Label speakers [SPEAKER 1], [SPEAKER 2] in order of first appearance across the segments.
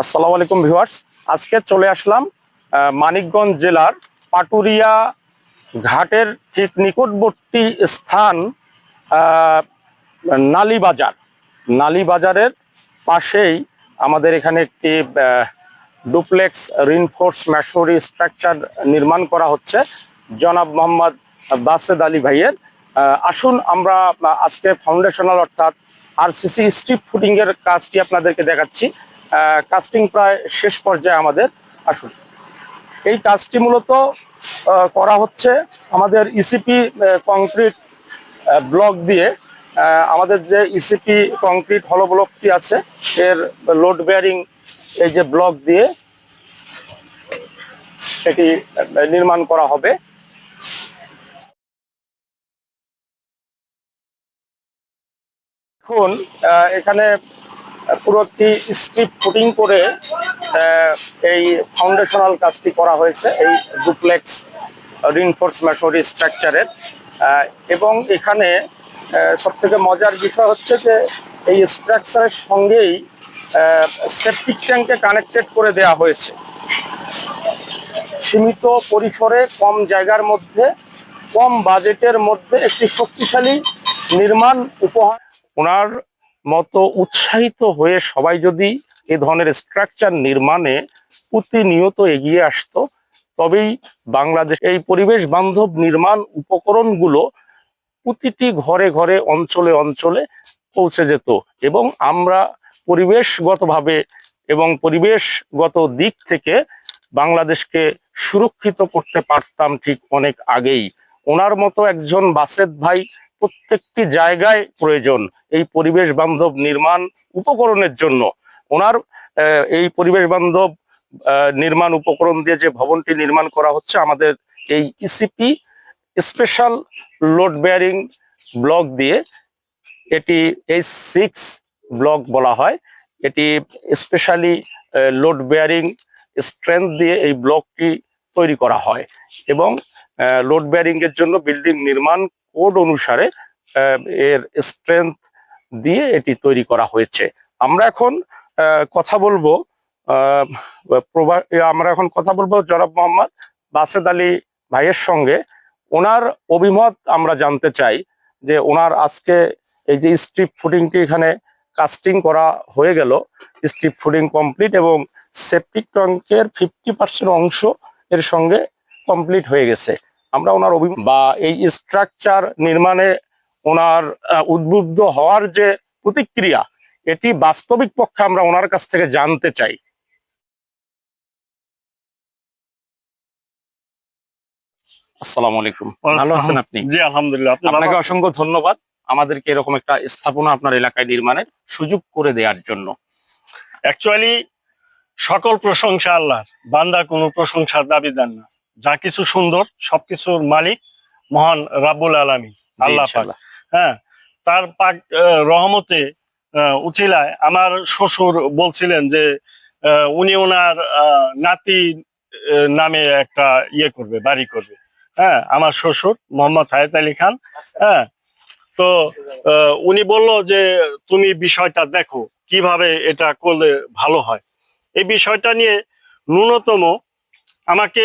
[SPEAKER 1] আসসালামু আলাইকুম ভিউয়ার্স। আজকে চলে আসলাম মানিকগঞ্জ জেলার পাটুরিয়া ঘাটের ঠিক নিকটবর্তী স্থান নালীবাজার। নালীবাজারের পাশেই আমাদের এখানে একটি ডুপ্লেক্স রিনফোর্স ম্যাশনারি স্ট্রাকচার নির্মাণ করা হচ্ছে জনাব মোহাম্মদ বাসেদ আলী ভাইয়ের। আসুন আমরা আজকে ফাউন্ডেশনাল অর্থাৎ আর আরসিসি স্ট্রিপ ফুটিং এর কাজটি আপনাদেরকে দেখাচ্ছি। কাস্টিং প্রায় শেষ পর্যায়ে আমাদের আসুন। এই কাজটি মূলত করা হচ্ছে আমাদের ইসিপি কংক্রিট ব্লক দিয়ে। আমাদের যে ইসিপি কংক্রিট হলো ব্লকটি আছে, এর লোড বেয়ারিং এই যে ব্লক দিয়ে এটি নির্মাণ করা হবে। এখন এখানে পুরো একটি স্ট্রিপ ফুটিং করে এই ফাউন্ডেশনাল কাজটি করা হয়েছে, এই ডুপ্লেক্স রিনফোর্স মেশনারি স্ট্রাকচারের এবং এখানে সব থেকে মজার বিষয় হচ্ছে যে এই স্ট্রাকচারের সঙ্গেই সেপটিক ট্যাঙ্কে কানেক্টেড করে দেয়া হয়েছে। সীমিত পরিসরে কম জায়গার মধ্যে, কম বাজেটের মধ্যে একটি শক্তিশালী নির্মাণ উপহার ওনার মতো উৎসাহিত হয়ে সবাই যদি এ ধরনের স্ট্রাকচার নির্মাণে প্রতিনিয়ত এগিয়ে আসতো, তবেই বাংলাদেশ এই পরিবেশ বান্ধব নির্মাণ উপকরণগুলো প্রতিটি ঘরে ঘরে অঞ্চলে অঞ্চলে পৌঁছে যেত এবং আমরা পরিবেশগতভাবে এবং পরিবেশগত দিক থেকে বাংলাদেশকে সুরক্ষিত করতে পারতাম ঠিক অনেক আগেই। ওনার মতো একজন বাসেদ ভাই প্রত্যেকটি জায়গায় প্রয়োজন এই পরিবেশ বান্ধব নির্মাণ উপকরণের জন্য। ওনার এই পরিবেশ বান্ধব নির্মাণ উপকরণ দিয়ে যে ভবনটি নির্মাণ করা হচ্ছে, আমাদের এই ECP special load bearing block দিয়ে এটি এই সিক্স ব্লক বলা হয়। এটি স্পেশালি লোড বেয়ারিং স্ট্রেংথ দিয়ে এই ব্লকটি তৈরি করা হয় এবং লোড বেয়ারিং এর জন্য বিল্ডিং নির্মাণ কোড অনুসারে এর স্ট্রেংথ দিয়ে এটি তৈরি করা হয়েছে। আমরা এখন কথা বলব আমরা এখন কথা বলব জনাব মোহাম্মদ বাসেদ আলী ভাইয়ের সঙ্গে। ওনার অভিমত আমরা জানতে চাই যে ওনার আজকে এই যে স্ট্রিপ ফুডিংটি এখানে কাস্টিং করা হয়ে গেল স্ট্রিপ ফুডিং কমপ্লিট এবং সেপটিক ট্যাঙ্কের ফিফটি পার্সেন্ট অংশ এর সঙ্গে কমপ্লিট হয়ে গেছে। আমরা ওনার অভি বা এই স্ট্রাকচার নির্মাণে ওনার উদ্বুদ্ধ হওয়ার যে প্রতিক্রিয়া এটি বাস্তবিক পক্ষে আমরা ওনার কাছ থেকে জানতে চাই। আসসালামু আলাইকুম। ভালো আছেন আপনি?
[SPEAKER 2] জি আলহামদুলিল্লাহ। আপনি
[SPEAKER 1] আপনাকে অসংখ্য ধন্যবাদ। আমাদেরকে এরকম একটা স্থাপনা আপনার এলাকায় নির্মাণের সুযোগ করে দেওয়ার জন্য।
[SPEAKER 2] অ্যাকচুয়ালি সকল প্রশংসা আল্লাহর। বান্দা কোনো প্রশংসার দাবিদার না। যা কিছু সুন্দর সবকিছুর মালিক মহান রাবুল আলামিন
[SPEAKER 1] জি,
[SPEAKER 2] আল্লাহ পাক। হ্যাঁ তার পাক আহ, রহমতে আহ, উচিলায় আমার শ্বশুর বলছিলেন যে আহ, উনি ওনার আহ, নাতি নামে একটা ইয়ে করবে বাড়ি করবে। হ্যাঁ আমার শ্বশুর মোহাম্মদ হায়াত আলী খান। হ্যাঁ তো আহ, উনি বলল যে তুমি বিষয়টা দেখো কীভাবে এটা করলে ভালো হয়? এই বিষয়টা নিয়ে ন্যূনতম আমাকে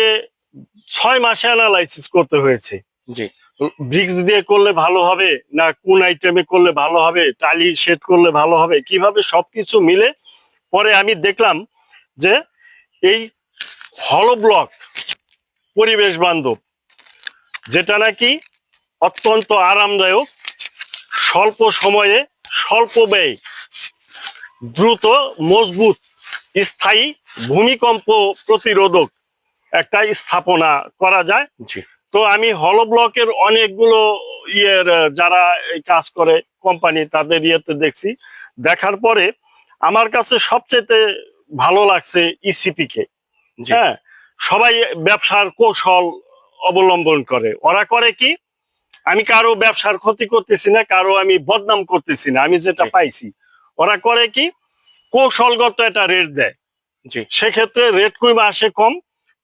[SPEAKER 2] ছয় মাসে অ্যানালাইসিস করতে হয়েছে।
[SPEAKER 1] জি।
[SPEAKER 2] ব্রিক্স দিয়ে করলে ভালো হবে না কোন আইটেমে করলে ভালো হবে টালি শেড করলে ভালো হবে কীভাবে সবকিছু মিলে? পরে আমি দেখলাম যে এই হলো ব্লক পরিবেশ বান্ধব যেটা নাকি অত্যন্ত আরামদায়ক স্বল্প সময়ে স্বল্প ব্যয় দ্রুত মজবুত স্থায়ী ভূমিকম্প প্রতিরোধক একটা স্থাপনা করা যায়।
[SPEAKER 1] জি।
[SPEAKER 2] তো আমি হল ব্লকের অনেকগুলো ইয়ের যারা এই কাজ করে কোম্পানি তাদের ইয়েতে দেখছি। দেখার পরে আমার কাছে সবচেয়ে ভালো লাগছে ইসিপি কে হ্যাঁ সবাই ব্যবসার কৌশল অবলম্বন করে। ওরা করে কি আমি কারও ব্যবসার ক্ষতি করতেছি না কারও আমি বদনাম করতেছি না আমি যেটা পাইছি। ওরা করে কি কৌশলগত একটা রেট দেয়।
[SPEAKER 1] জি।
[SPEAKER 2] সেক্ষেত্রে রেট কইমা আসে কম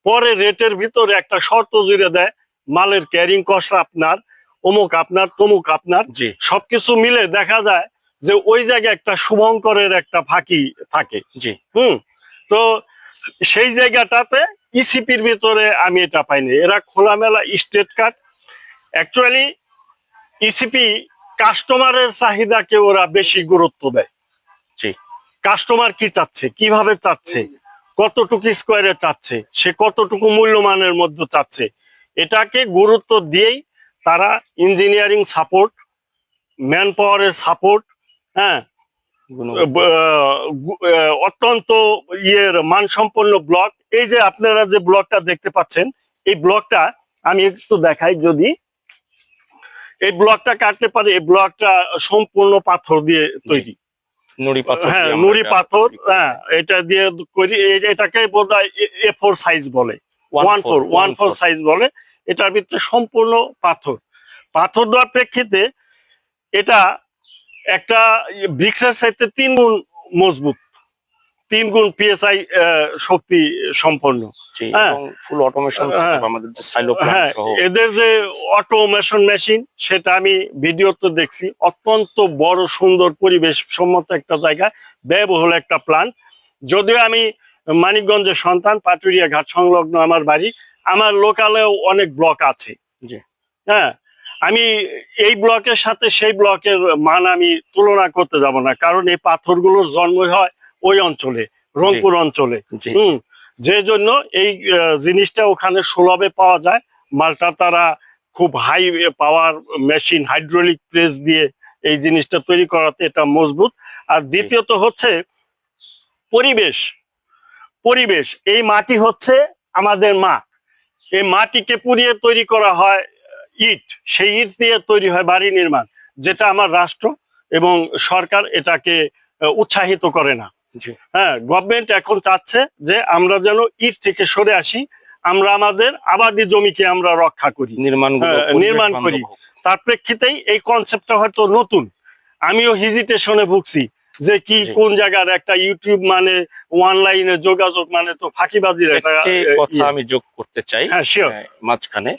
[SPEAKER 2] পরে রেটের ভিতরে একটা শর্ত জুড়ে দেয় মালের ক্যারিং কস্ট আপনার অমুক আপনার তমুক আপনার সবকিছু মিলে দেখা যায় যে ওই জায়গায় একটা শুভঙ্করের একটা ফাঁকি থাকে।
[SPEAKER 1] জি।
[SPEAKER 2] হুম তো সেই জায়গাটাতে ইসিপির ভিতরে আমি এটা পাইনি। এরা খোলামেলা স্টেট কার্ড। অ্যাকচুয়ালি ইসিপি কাস্টমারের চাহিদাকে ওরা বেশি গুরুত্ব দেয়।
[SPEAKER 1] জি।
[SPEAKER 2] কাস্টমার কি চাচ্ছে? কীভাবে চাচ্ছে? কতটুকু স্কোয়ারে চাচ্ছে? সে কতটুকু মূল্যমানের মধ্যে চাচ্ছে? এটাকে গুরুত্ব দিয়েই তারা ইঞ্জিনিয়ারিং সাপোর্ট ম্যান পাওয়ারের সাপোর্ট হ্যাঁ অত্যন্ত ইয়ের মানসম্পন্ন ব্লক এই যে আপনারা যে ব্লকটা দেখতে পাচ্ছেন এই ব্লকটা আমি একটু দেখাই যদি। এই ব্লকটা কাটতে পারে এই ব্লকটা সম্পূর্ণ পাথর দিয়ে তৈরি।
[SPEAKER 1] নুড়ি পাথর
[SPEAKER 2] হ্যাঁ নুড়ি পাথর হ্যাঁ এটা দিয়ে করি এটাকে বোধ হয় এ ফোর সাইজ বলে। One four one four size বলে। এটার ভিতরে সম্পূর্ণ পাথর। পাথর দেওয়ার প্রেক্ষিতে এটা একটা ব্রিক্সের সাইতে তিন গুণ মজবুত। তিন গুণ পিএসআই শক্তি সম্পন্ন হ্যাঁ।
[SPEAKER 1] এবং ফুল অটোমেশন
[SPEAKER 2] হ্যাঁ।
[SPEAKER 1] আমাদের যে সাইলো
[SPEAKER 2] হ্যাঁ এদের যে অটোমেশন মেশিন সেটা আমি ভিডিওতে দেখছি অত্যন্ত বড় সুন্দর পরিবেশ সম্মত একটা জায়গা ব্যয়বহুল একটা প্ল্যান্ট যদিও আমি মানিকগঞ্জের সন্তান পাটুরিয়া ঘাট সংলগ্ন আমার বাড়ি আমার লোকালেও অনেক ব্লক আছে। হ্যাঁ আমি এই ব্লকের সাথে সেই ব্লকের মান আমি তুলনা করতে যাব না কারণ এই পাথরগুলোর জন্ম হয় ওই অঞ্চলে রংপুর অঞ্চলে। হুম যে জন্য এই জিনিসটা ওখানে সুলভে পাওয়া যায়। মালটা তারা খুব high power machine hydraulic press দিয়ে এই জিনিসটা তৈরি করাতে এটা মজবুত। আর দ্বিতীয়ত হচ্ছে পরিবেশ। পরিবেশ এই মাটি হচ্ছে আমাদের মা। এই মাটিকে পুড়িয়ে তৈরি করা হয় ইট। সেই ইট দিয়ে তৈরি হয় বাড়ি নির্মাণ যেটা আমার রাষ্ট্র এবং সরকার এটাকে উৎসাহিত করে না। হ্যাঁ গভর্নমেন্ট এখন চাচ্ছে যে আমরা যেন ইট থেকে সরে আসি আমরা আমাদের আবাদি জমিকে আমরা রক্ষা করি।
[SPEAKER 1] নির্মাণ
[SPEAKER 2] হ্যাঁ, নির্মাণ করি। তার প্রেক্ষিতেই এই কনসেপ্টটা হয়তো নতুন। আমিও হিজিটেশনে ভুগছি যে কি কোন জায়গার একটা ইউটিউব মানে অনলাইনে যোগাযোগ মানে তো ফাঁকিবাজির একটা
[SPEAKER 1] কথা
[SPEAKER 2] ইয়ে।
[SPEAKER 1] আমি যোগ করতে চাই।
[SPEAKER 2] হ্যাঁ
[SPEAKER 1] মাঝখানে।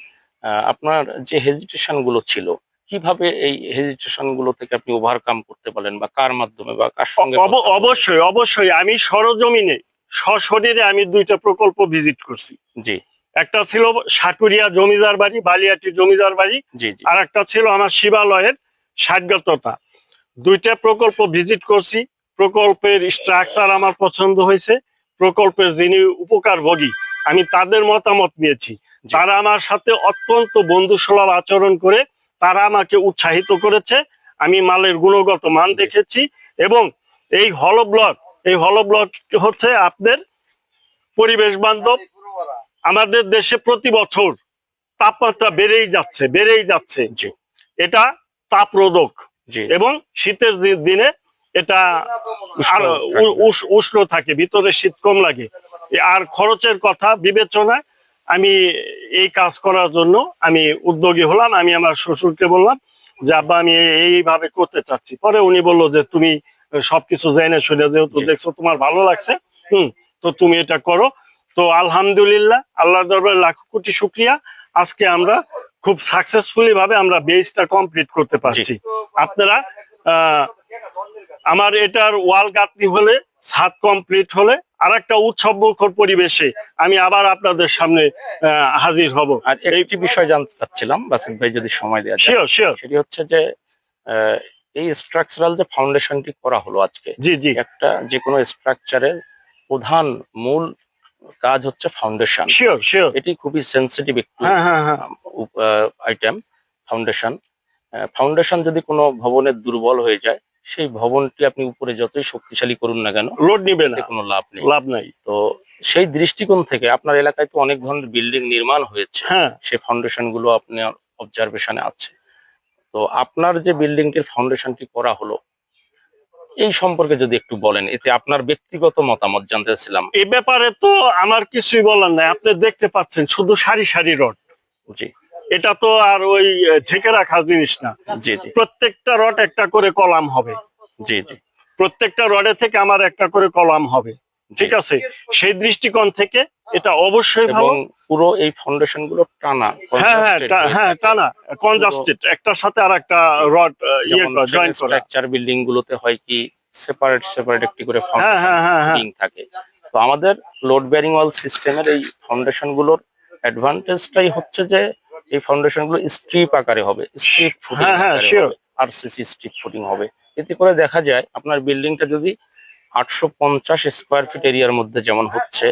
[SPEAKER 1] আপনার যে হেজিটেশনগুলো ছিল কীভাবে এই হেজিটেশনগুলো থেকে আপনি ওভারকাম করতে পারেন বা কার মাধ্যমে বা কার সঙ্গে
[SPEAKER 2] অবশ্যই অবশ্যই। আমি সরজমিনে সশরীরে আমি দুইটা প্রকল্প ভিজিট করছি।
[SPEAKER 1] জি।
[SPEAKER 2] একটা ছিল সাটুরিয়া জমিদার বাড়ি বালিয়াটি জমিদার বাড়ি।
[SPEAKER 1] জি জি।
[SPEAKER 2] আর একটা ছিল আমার শিবালয়ের ষাটগততা দুইটা প্রকল্প ভিজিট করছি। প্রকল্পের স্ট্রাকচার আমার পছন্দ হয়েছে। প্রকল্পের যিনি উপকারভোগী আমি তাদের মতামত নিয়েছি। তারা আমার সাথে অত্যন্ত বন্ধুসুলভ আচরণ করে তারা আমাকে উৎসাহিত করেছে। আমি মালের গুণগত মান দেখেছি এবং এই হল ব্লক এই হল ব্লক হচ্ছে আপনাদের পরিবেশ বান্ধব। আমাদের দেশে প্রতি বছর তাপমাত্রা বেড়েই যাচ্ছে বেড়েই যাচ্ছে। এটা তাপরোধক
[SPEAKER 1] জি।
[SPEAKER 2] এবং শীতের দিনে এটা
[SPEAKER 1] উষ্ণ
[SPEAKER 2] থাকে। ভিতরে শীত কম লাগে। আর খরচের কথা বিবেচনায় আমি এই কাজ করার জন্য আমি উদ্যোগী হলাম আমি আমার শ্বশুরকে বললাম যে আব্বা আমি এইভাবে করতে চাচ্ছি। পরে উনি বলল যে তুমি সবকিছু জেনে শুনে যেহেতু দেখছ তোমার ভালো লাগছে হুম তো তুমি এটা করো। তো আলহামদুলিল্লাহ আল্লাহ দরবার লাখ কোটি শুক্রিয়া। আজকে আমরা খুব সাকসেসফুলি ভাবে আমরা বেসটা কমপ্লিট করতে পারছি। আপনারা আহ, আমার এটার ওয়াল গাঁথনি হলে ছাদ কমপ্লিট হলে আর একটা উৎসব মুখর পরিবেশে আমি আবার আপনাদের সামনে হাজির হব।
[SPEAKER 1] আর একটি বিষয় জানতে চাচ্ছিলাম বাসিত ভাই যদি সময় দেওয়া
[SPEAKER 2] শিওর শিওর
[SPEAKER 1] সেটি হচ্ছে যে এই স্ট্রাকচারাল যে ফাউন্ডেশনটি করা হলো আজকে
[SPEAKER 2] জি জি।
[SPEAKER 1] একটা যে কোনো স্ট্রাকচারের প্রধান মূল কাজ হচ্ছে ফাউন্ডেশন
[SPEAKER 2] শিওর শিওর
[SPEAKER 1] এটি খুবই সেন্সিটিভ একটু
[SPEAKER 2] হ্যাঁ হ্যাঁ হ্যাঁ।
[SPEAKER 1] আইটেম ফাউন্ডেশন ফাউন্ডেশন যদি কোনো ভবনের দুর্বল হয়ে যায় সেই ভবনটি আপনি উপরে যতই শক্তিশালী করুন না কেন
[SPEAKER 2] লোড নিবে না।
[SPEAKER 1] কোনো লাভ নেই।
[SPEAKER 2] লাভ নাই।
[SPEAKER 1] তো সেই দৃষ্টিকোণ থেকে আপনার এলাকায় তো অনেক ধরনের বিল্ডিং নির্মাণ হয়েছে।
[SPEAKER 2] হ্যাঁ।
[SPEAKER 1] সেই ফাউন্ডেশনগুলো আপনার অবজারভেশনে আছে। তো আপনার যে বিল্ডিংটির ফাউন্ডেশনটি করা হলো এই সম্পর্কে যদি একটু বলেন এতে আপনার ব্যক্তিগত মতামত জানতে চাচ্ছিলাম
[SPEAKER 2] এই ব্যাপারে তো আমার কিছুই বলার নাই। আপনি দেখতে পাচ্ছেন শুধু সারি সারি রড।
[SPEAKER 1] জি।
[SPEAKER 2] এটা তো আর ওই ঢেকে রাখা জিনিস না।
[SPEAKER 1] জি জি।
[SPEAKER 2] প্রত্যেকটা রড একটা করে কলাম হবে।
[SPEAKER 1] জি জি।
[SPEAKER 2] প্রত্যেকটা রডে থেকে আমার একটা করে কলাম হবে। ঠিক আছে? সেই দৃষ্টিকোণ থেকে এটা অবশ্যই ভালো।
[SPEAKER 1] পুরো এই ফাউন্ডেশনগুলো টানা
[SPEAKER 2] হ্যাঁ হ্যাঁ
[SPEAKER 1] হয়ে।
[SPEAKER 2] টানা কনজাস্টেড একটার সাথে আর একটা রড ইয়ে
[SPEAKER 1] যেমন
[SPEAKER 2] জয়েন করা।
[SPEAKER 1] স্ট্রাকচার বিল্ডিং গুলোতে হয় কি সেপারেট সেপারেট একটি করে
[SPEAKER 2] হ্যাঁ হ্যাঁ হ্যাঁ হ্যাঁ।
[SPEAKER 1] থাকে। তো আমাদের লোড বেয়ারিং ওয়াল সিস্টেমের এই ফাউন্ডেশনগুলোর অ্যাডভান্টেজটাই হচ্ছে যে এই ফাউন্ডেশনগুলো স্ট্রিপ আকারে হবে স্ট্রিপ ফুটিং আর সিসি স্ট্রিপ ফুটিং হবে এতে করে দেখা যায় আপনার বিল্ডিংটা যদি আটশো পঞ্চাশ স্কোয়ার ফিট এরিয়ার মধ্যে যেমন হচ্ছে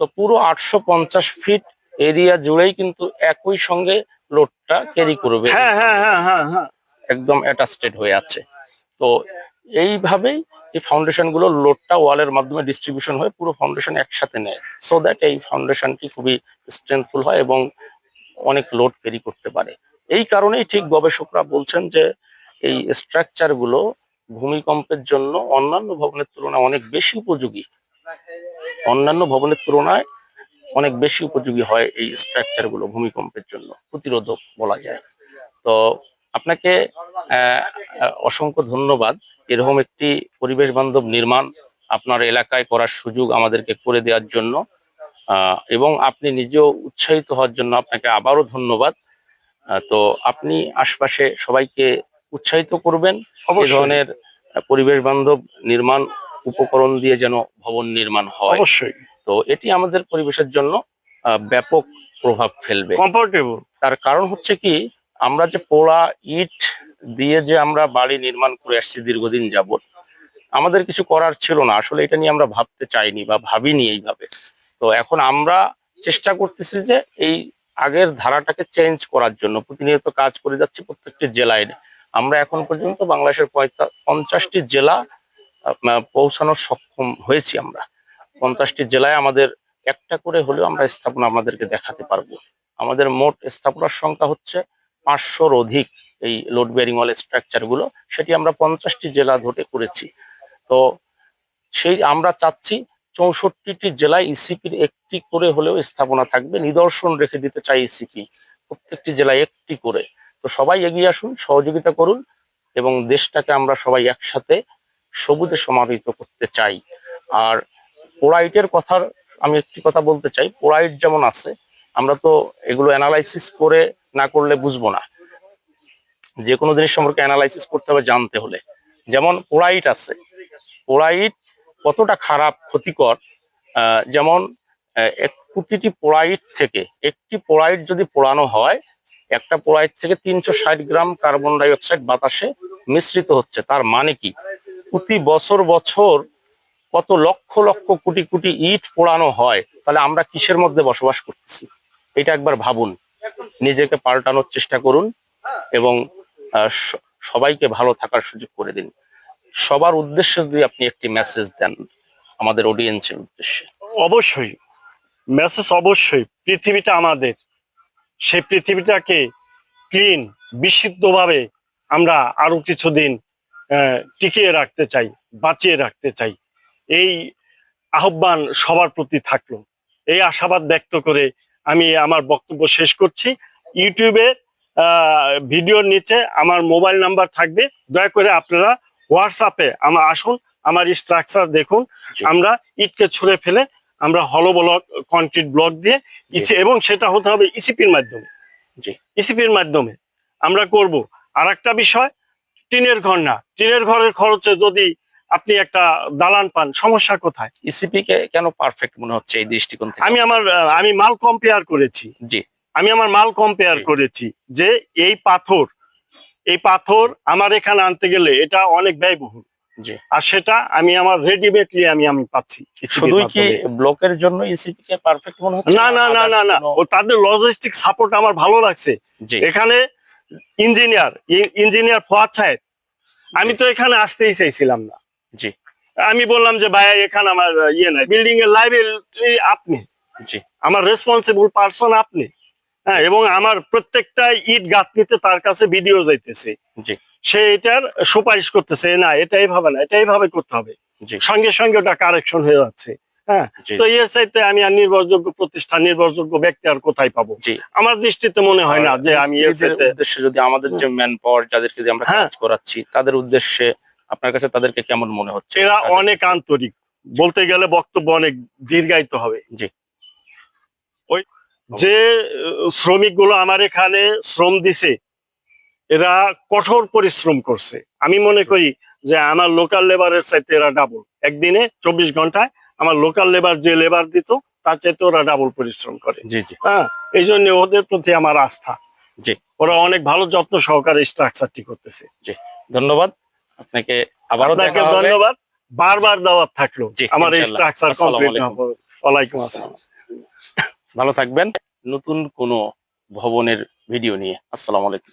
[SPEAKER 1] তো পুরো আটশো পঞ্চাশ ফিট এরিয়া জুড়েই কিন্তু একই সঙ্গে লোডটা ক্যারি করবে।
[SPEAKER 2] হ্যাঁ হ্যাঁ হ্যাঁ হ্যাঁ হ্যাঁ।
[SPEAKER 1] একদম অ্যাটাস্টেড হয়ে আছে। তো এইভাবেই এই ফাউন্ডেশনগুলো লোডটা ওয়ালের মাধ্যমে ডিস্ট্রিবিউশন হয়ে পুরো ফাউন্ডেশন একসাথে নেয়। সো দ্যাট এই ফাউন্ডেশনটি খুবই স্ট্রেংথফুল হয় এবং অনেক লোড ক্যারি করতে পারে। এই কারণেই ঠিক গবেষকরা বলছেন যে এই স্ট্রাকচারগুলো ভূমিকম্পের জন্য অন্যান্য ভবনের তুলনায় অনেক বেশি উপযোগী। অন্যান্য ভবনের তুলনায় অনেক বেশি উপযোগী হয় এই স্ট্রাকচারগুলো ভূমিকম্পের জন্য, প্রতিরোধক বলা যায়। তো আপনাকে অসংখ্য ধন্যবাদ। এরকম একটি পরিবেশ বান্ধব নির্মাণ আপনার এলাকায় করার সুযোগ আমাদেরকে করে দেওয়ার জন্য। এবং আপনি নিজেও উৎসাহিত হওয়ার জন্য আপনাকে আবারও ধন্যবাদ। তো আপনি আশপাশে সবাইকে উৎসাহিত করবেন। এই ধরনের পরিবেশ বান্ধব নির্মাণ উপকরণ দিয়ে যেন ভবন নির্মাণ হয়।
[SPEAKER 2] অবশ্যই।
[SPEAKER 1] তো এটি আমাদের পরিবেশের জন্য ব্যাপক প্রভাব ফেলবে।
[SPEAKER 2] কমফোর্টেবল
[SPEAKER 1] তার কারণ হচ্ছে কি আমরা যে পোড়া ইট দিয়ে যে আমরা বাড়ি নির্মাণ করে আসছি দীর্ঘদিন যাবত আমাদের কিছু করার ছিল না। আসলে এটা নিয়ে আমরা ভাবতে চাইনি বা ভাবিনি এইভাবে। তো এখন আমরা চেষ্টা করতেছি যে এই আগের ধারাটাকে চেঞ্জ করার জন্য। প্রতিনিয়ত কাজ করে যাচ্ছি প্রত্যেকটি জেলায়। আমরা এখন পর্যন্ত বাংলাদেশের পঞ্চাশটি জেলা পৌঁছানোর সক্ষম হয়েছি আমরা। পঞ্চাশটি জেলায় আমাদের একটা করে হলেও আমরা স্থাপনা আমাদেরকে দেখাতে পারব। আমাদের মোট স্থাপনার সংখ্যা হচ্ছে পাঁচশোর অধিক এই লোড বেয়ারিং ওয়াল স্ট্রাকচারগুলো। সেটি আমরা পঞ্চাশটি জেলা ধরে করেছি। তো সেই আমরা চাচ্ছি চৌষট্টিটি জেলায় ইসিপির একটি করে হলেও স্থাপনা থাকবে। নিদর্শন রেখে দিতে চাই ইসিপি প্রত্যেকটি জেলায় একটি করে। তো সবাই এগিয়ে আসুন, সহযোগিতা করুন এবং দেশটাকে আমরা সবাই একসাথে সবুজে সমাহিত করতে চাই। আর পোড়াইটের কথার আমি একটি কথা বলতে চাই। পোড়াইট যেমন আছে, আমরা তো এগুলো অ্যানালাইসিস করে না করলে বুঝব না। যে কোনো জিনিস সম্পর্কে অ্যানালাইসিস করতে হবে জানতে হলে। যেমন পোড়াইট আছে, পোড়াইট কতটা খারাপ, ক্ষতিকর যেমন প্রতিটি পোড়াইট থেকে, একটি পোড়াইট যদি পোড়ানো হয়, একটা পোড়াইট থেকে তিনশো ষাট গ্রাম কার্বন ডাই অক্সাইড বাতাসে মিশ্রিত হচ্ছে, তার মানে কি? প্রতি বছর বছর কত লক্ষ লক্ষ কোটি কোটি ইট পোড়ানো হয়, তাহলে আমরা কিসের মধ্যে বসবাস করতেছি? এটা একবার ভাবুন, নিজেকে পাল্টানোর চেষ্টা করুন এবং সবাইকে ভালো থাকার সুযোগ করে দিন। সবার উদ্দেশ্যে যদি আপনি একটি মেসেজ দেন আমাদের অডিয়েন্সের উদ্দেশ্যে।
[SPEAKER 2] অবশ্যই। মেসেজ অবশ্যই। পৃথিবীটা আমাদের। সেই পৃথিবীটাকে ক্লিন বিশুদ্ধভাবে আমরা আরও কিছুদিন টিকিয়ে রাখতে চাই, বাঁচিয়ে রাখতে চাই। এই আহ্বান সবার প্রতি থাকল। এই আশাবাদ ব্যক্ত করে আমি আমার বক্তব্য শেষ করছি। ইউটিউবে ভিডিওর নিচে আমার মোবাইল নাম্বার থাকবে। দয়া করে আপনারা হোয়াটসঅ্যাপে আমার আসুন আমার স্ট্রাকচার দেখুন। আমরা ইটকে ছুঁড়ে ফেলে আমরা হলো ব্লক কনক্রিট ব্লক দিয়ে। ইসি এবং সেটা হতে হবে ইসিপির মাধ্যমে।
[SPEAKER 1] জি।
[SPEAKER 2] ইসিপির মাধ্যমে আমরা করব। আর একটা বিষয় টিনের ঘর না। টিনের ঘরের খরচে যদি আপনি একটা দালান পান সমস্যা কোথায়?
[SPEAKER 1] ইসিপি কে কেন পারফেক্ট মনে হচ্ছে এই দৃষ্টিকোণ থেকে?
[SPEAKER 2] আমি আমার আমি মাল কম্পেয়ার করেছি।
[SPEAKER 1] জি।
[SPEAKER 2] আমি আমার মাল কম্পেয়ার করেছি যে এই পাথর এই পাথর আমার এখানে আনতে গেলে এটা অনেক ব্যয়বহুল। আর সেটা আমি আমার রেডিমেডলি আমি আমি পাচ্ছি
[SPEAKER 1] শুধুই কি ব্লকের জন্য ইসিপি কে পারফেক্ট মনে হচ্ছে
[SPEAKER 2] না না? না না না ও তাদের লজিস্টিক সাপোর্ট আমার ভালো লাগছে। এখানে ইঞ্জিনিয়ার ইঞ্জিনিয়ার ফোয়াদ সাহেব আমি তো এখানে আসতেই চাইছিলাম না।
[SPEAKER 1] জি।
[SPEAKER 2] আমি বললাম যে ভাই এখানে আমার ইয়ে নাই। বিল্ডিং এর লাইবিলিটি আপনি।
[SPEAKER 1] জি।
[SPEAKER 2] আমার রেসপন্সিবল পার্সন আপনি। হ্যাঁ এবং আমার প্রত্যেকটা ইট গাঁথনিতে তার কাছে ভিডিও যাইতেছে।
[SPEAKER 1] জি।
[SPEAKER 2] সে এটার সুপারিশ করতেছে না এটা এইভাবে না এটা এইভাবে করতে হবে। সঙ্গে সঙ্গে ওটা কারেকশন হয়ে যাচ্ছে। হ্যাঁ
[SPEAKER 1] জি।
[SPEAKER 2] তো এর চাইতে আমি আর নির্ভরযোগ্য প্রতিষ্ঠান নির্ভরযোগ্য ব্যক্তি আর কোথায় পাবো?
[SPEAKER 1] জি।
[SPEAKER 2] আমার দৃষ্টিতে মনে হয় না যে আমি এর
[SPEAKER 1] মিস্ত্রিদের উদ্দেশ্যে যদি আমাদের যে ম্যান পাওয়ার যাদেরকে আমরা
[SPEAKER 2] হ্যাঁ।
[SPEAKER 1] কাজ করাচ্ছি তাদের উদ্দেশ্যে আপনার কাছে তাদেরকে কেমন মনে হচ্ছে?
[SPEAKER 2] এরা অনেক আন্তরিক। বলতে গেলে বক্তব্য অনেক দীর্ঘায়িত হবে।
[SPEAKER 1] জি।
[SPEAKER 2] ওই যে শ্রমিকগুলো আমার এখানে শ্রম দিছে এরা কঠোর পরিশ্রম করছে। আমি মনে করি যে আমার লোকাল লেবারের চাইতে এরা ডাবল একদিনে চব্বিশ ঘন্টায় আমার লোকাল লেবার যে লেবার দিত তার চাইতে ওরা ডাবল পরিশ্রম করে।
[SPEAKER 1] জি জি।
[SPEAKER 2] হ্যাঁ এই জন্য ওদের প্রতি আমার আস্থা।
[SPEAKER 1] জি।
[SPEAKER 2] ওরা অনেক ভালো যত্ন সহকারে স্ট্রাকচারটি করতেছে।
[SPEAKER 1] জি ধন্যবাদ। আপনাকে আবারও
[SPEAKER 2] ধন্যবাদ। বারবার দাওয়াত থাকল আমার এই স্ট্রাকচার কমপ্লিট হবে ওয়ালাইকুম আসসালাম।
[SPEAKER 1] ভালো থাকবেন। নতুন কোনো ভবনের ভিডিও নিয়ে। আসসালামু আলাইকুম।